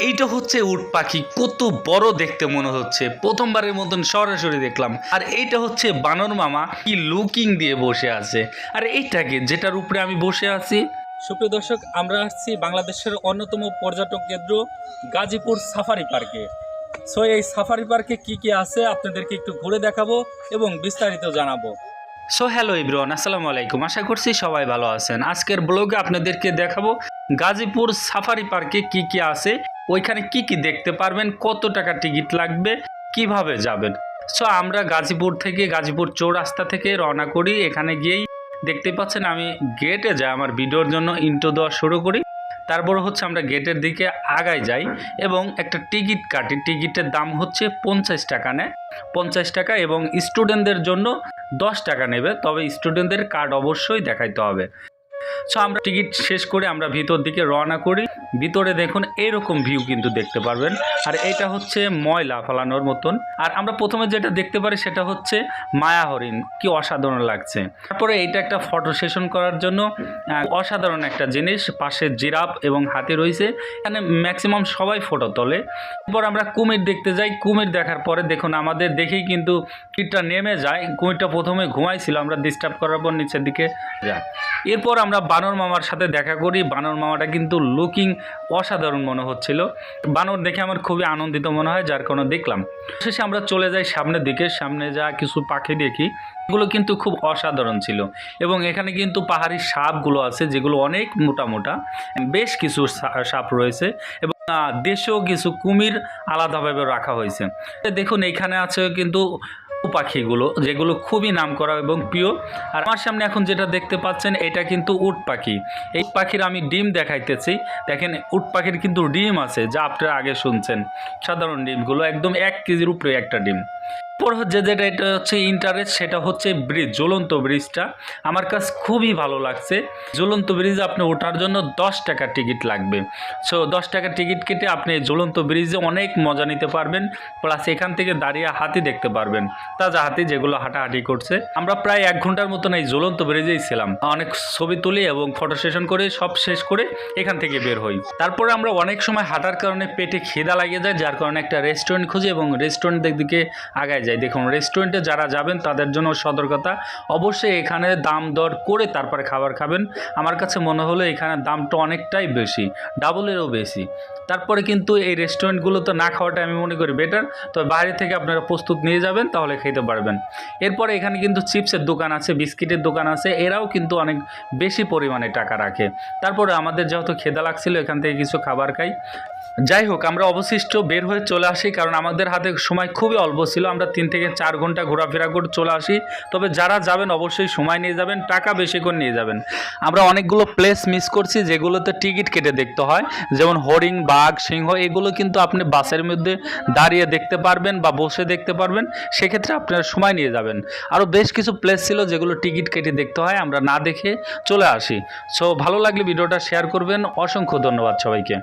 এইটা হচ্ছে উট পাখি। কত বড় দেখতে মনে হচ্ছে। প্রথমবারের মতন সরাসরি দেখলাম। আর এইটা হচ্ছে বানর মামা কি লুকিং দিয়ে বসে আছে। আর এইটাকে যেটার উপরে আমি বসে আছি। সুপ্রিয় দর্শক, আমরা আসছি বাংলাদেশের অন্যতম পর্যটক কেন্দ্র গাজীপুর সাফারি পার্কে। সো এই সাফারি পার্কে কি কি আছে আপনাদেরকে একটু ঘুরে দেখাবো এবং বিস্তারিত জানাব। সো হ্যালো ইব্রন আসসালামু আলাইকুম আশা করছি সবাই ভালো আছেন। আজকের ব্লগে আপনাদেরকে দেখাবো গাজীপুর সাফারি পার্কে কি কি আছে। ওইখানে কি কি দেখতে পারবেন, কত টাকা টিকিট লাগবে, কীভাবে যাবেন। সো আমরা গাজীপুর থেকে, গাজীপুর চৌরাস্তা থেকে রওনা করি। এখানে গিয়েই দেখতে পাচ্ছেন, আমি গেটে যাই আমার ভিডিওর জন্য ইন্টো দেওয়া শুরু করি। তারপর হচ্ছে আমরা গেটের দিকে আগায় যাই এবং একটা টিকিট কাটি। টিকিটের দাম হচ্ছে পঞ্চাশ টাকা নেয়। পঞ্চাশ টাকা এবং স্টুডেন্টদের জন্য দশ টাকা নেবে, তবে স্টুডেন্টদের কার্ড অবশ্যই দেখাইতে হবে। সো আমরা টিকিট শেষ করে আমরা ভিতর দিকে রওনা করি। ভিতরে দেখুন এরকম ভিউ কিন্তু দেখতে পারবেন। আর এটা হচ্ছে ময়লা ফালানোর মতন। আর আমরা প্রথমে যেটা দেখতে পারি সেটা হচ্ছে মায়া হরিণ। কি অসাধারণ লাগছে। তারপরে এইটা একটা ফটো সেশন করার জন্য অসাধারণ একটা জিনিস। পাশে জিরাফ এবং হাতি রয়েছে। এখানে ম্যাক্সিমাম সবাই ফটো তোলে। এরপর আমরা কুমির দেখতে যাই। কুমির দেখার পরে দেখুন আমাদের দেখেই কিন্তু টিটটা নেমে যায়। কুমিরটা প্রথমে ঘুমাইছিল। আমরা ডিস্টার্ব করার পর নিচের দিকে যায় এরপর আমরা বানর মামার সাথে দেখা করি। বানর মামাটা কিন্তু লুকিং অসাধারণ মনে হচ্ছিল। বানর দেখে আমার খুবই আনন্দিত মনে হয়, যার কারণে দেখলাম। শেষে আমরা চলে যাই সামনের দিকে, সামনে যা কিছু পাখি দেখি, এগুলো কিন্তু খুব অসাধারণ ছিল। এবং এখানে কিন্তু পাহাড়ি সাপগুলো আছে, যেগুলো অনেক মোটা মোটা, বেশ কিছু সাপ রয়েছে এবং দেশেও কিছু কুমির আলাদাভাবে রাখা হয়েছে। দেখুন, এখানে আছে কিন্তু পাখিগুলো যেগুলো খুবই নাম করা এবং প্রিয়। আর আমার সামনে এখন যেটা দেখতে পাচ্ছেন, এটা কিন্তু উট পাখি। এই পাখির আমি ডিম দেখাইতেছি। দেখেন, উট পাখির কিন্তু ডিম আছে, যা আপনারা আগে শুনছেন। সাধারণ ডিমগুলো, একদম এক কেজির উপরে একটা ডিম। পর হচ্ছে যেটা, এটা হচ্ছে ইন্টারেস্ট সেটা হচ্ছে ব্রিজ জ্বলন্ত ব্রিজটা আমার কাছে খুবই ভালো লাগছে। জ্বলন্ত ব্রিজে আপনি ওঠার জন্য দশ টাকা টিকিট লাগবে। সো দশ টাকা টিকিট কেটে আপনি জ্বলন্ত ব্রিজে অনেক মজা নিতে পারবেন। প্লাস এখান থেকে দাঁড়িয়ে হাতি দেখতে পারবেন। তাজা হাতি যেগুলো হাঁটাহাঁটি করছে। আমরা প্রায় এক ঘণ্টার মতন এই জ্বলন্ত ব্রিজেই ছিলাম। অনেক ছবি তুলি এবং ফটো সেশন করে সব শেষ করে এখান থেকে বের হই। তারপরে আমরা অনেক সময় হাঁটার কারণে পেটে খিদা লাগিয়ে যায়, যার কারণে একটা রেস্টুরেন্ট খুঁজি এবং রেস্টুরেন্টের দিকে আগায় যাই দেখুন রেস্টুরেন্টে যারা যাবেন, তাদের জন্য সতর্কতা। অবশ্যই এখানে দাম দর করে তারপরে খাবার খাবেন। আমার কাছে মনে হলো এখানে দামটা অনেকটাই বেশি ডাবলেরও বেশি। তারপরে কিন্তু এই রেস্টুরেন্টগুলোতে না খাওয়াটা আমি মনে করি বেটার তবে বাইরে থেকে আপনারা প্রস্তুত নিয়ে যাবেন, তাহলে খেতে পারবেন। এরপরে এখানে কিন্তু চিপসের দোকান আছে, বিস্কিটের দোকান আছে, এরাও কিন্তু অনেক বেশি পরিমাণে টাকা রাখে। তারপরে আমাদের যেহেতু খেদা লাগছিল, এখান থেকে কিছু খাবার খাই। যাই হোক, আমরা অবশিষ্ট বের হয়ে চলে আসি, কারণ আমাদের হাতে সময় খুবই অল্প ছিল। আমরা তিন থেকে চার ঘণ্টা ঘোরাফেরা করে চলে আসি। তবে যারা যাবেন অবশ্যই সময় নিয়ে যাবেন, টাকা বেশি করে নিয়ে যাবেন। আমরা অনেকগুলো প্লেস মিস করছি, যেগুলোতে টিকিট কেটে দেখতে হয়। যেমন হরিণ, বাঘ, সিংহ, এগুলো কিন্তু আপনি বাসের মধ্যে দাঁড়িয়ে দেখতে পারবেন বা বসে দেখতে পারবেন। সেক্ষেত্রে আপনারা সময় নিয়ে যাবেন। আরও বেশ কিছু প্লেস ছিল যেগুলো টিকিট কেটে দেখতে হয়, আমরা না দেখে চলে আসি। সো ভালো লাগলে ভিডিওটা শেয়ার করবেন। অসংখ্য ধন্যবাদ সবাইকে।